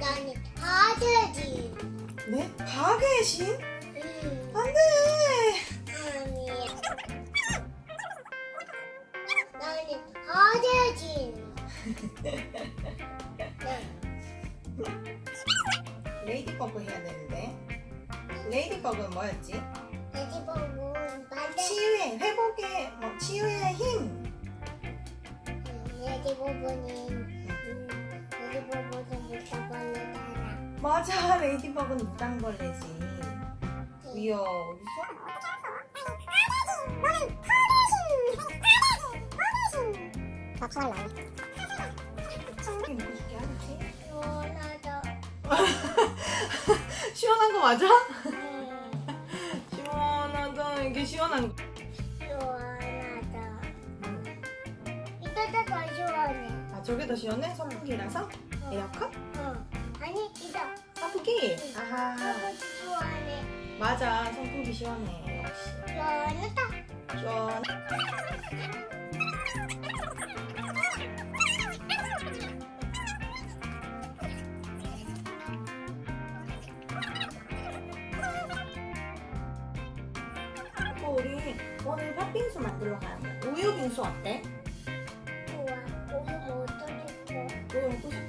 나는 아들지. 네? 박의 신? 음, 안 돼! 아니야. 나는 아들지. 네. 레이디버그 해야 되는데. 레이디버그는 뭐였지? 돼지 보고 만든 치유의, 회복의, 뭐, 치유의 힘. 돼지 부분은 맞아, 레이디버그는. 위어, 나네. 먹고 줄게, 알았지? 시원하다. 시원한 거 맞아? 음, 시원하다. 이게 시원한 거. 시원하다. 이따가 더 시원해. 아, 저게 더 시원해? 선풍기라서? 에어컨? 어. 아하. 너무 시원해. 맞아, 선풍기 시원해. 역시. 시원하다. 시원. 또 우리 오늘 팥빙수 만들러 거야. 우유 빙수 어때? 좋아. 우유 못 떠줬고. 우유 먹고 싶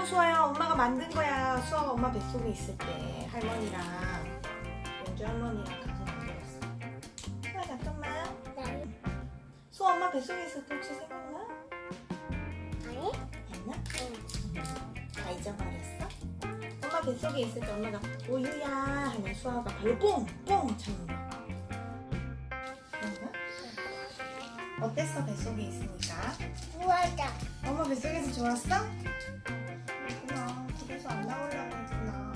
그거 수아야, 엄마가 만든 거야. 수아가 엄마 뱃속에 있을 때 할머니랑 연주 할머니랑 가서 만들었어. 수아 잠깐만. 난 수아 엄마 뱃속에 있을 때 혹시 생각나? 아니? 했나? 응. 다 잊어버렸어? 엄마 뱃속에 있을 때 엄마가 우유야 하면 수아가 발로 뽕뽕 차는 거. 그런가? 어땠어 뱃속에 있으니까? 좋아하다. 엄마 뱃속에서 좋았어? 집에서 안 나오려고 했구나.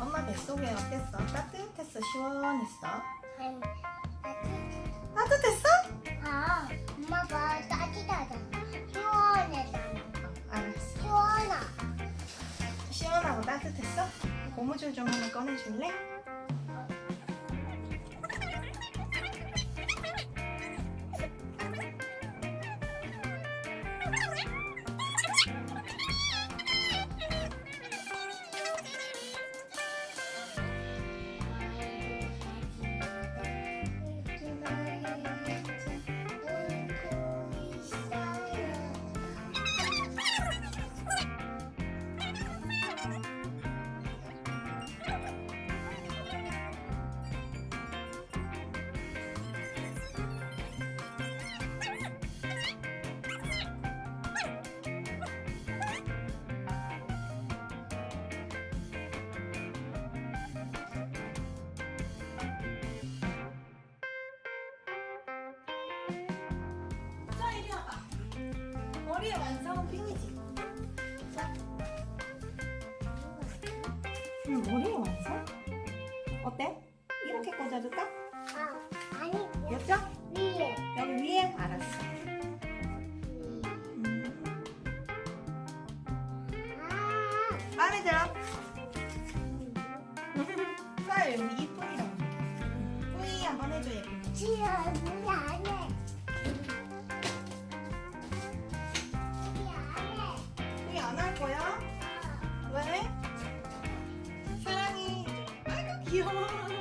엄마 뱃속에 어땠어? 따뜻했어? 시원했어? 한 따뜻했어? 아, 엄마가 따뜻하잖아. 시원하잖아. 알았어. 시원하. 시원하고 따뜻했어? 고무줄 좀 하나 꺼내줄래? 머리의 완성은 핀이지. 자. 응, 머리의 완성? 어때? 이렇게 꽂아줄까? 아, 아니, 이쪽? 위에. 여기 위에? 알았어. 음, 아, 마음에 들어? 쌀 여기 이쁘이라고. 뿌이 한번 해줘 예쁘게. 지금. 여 거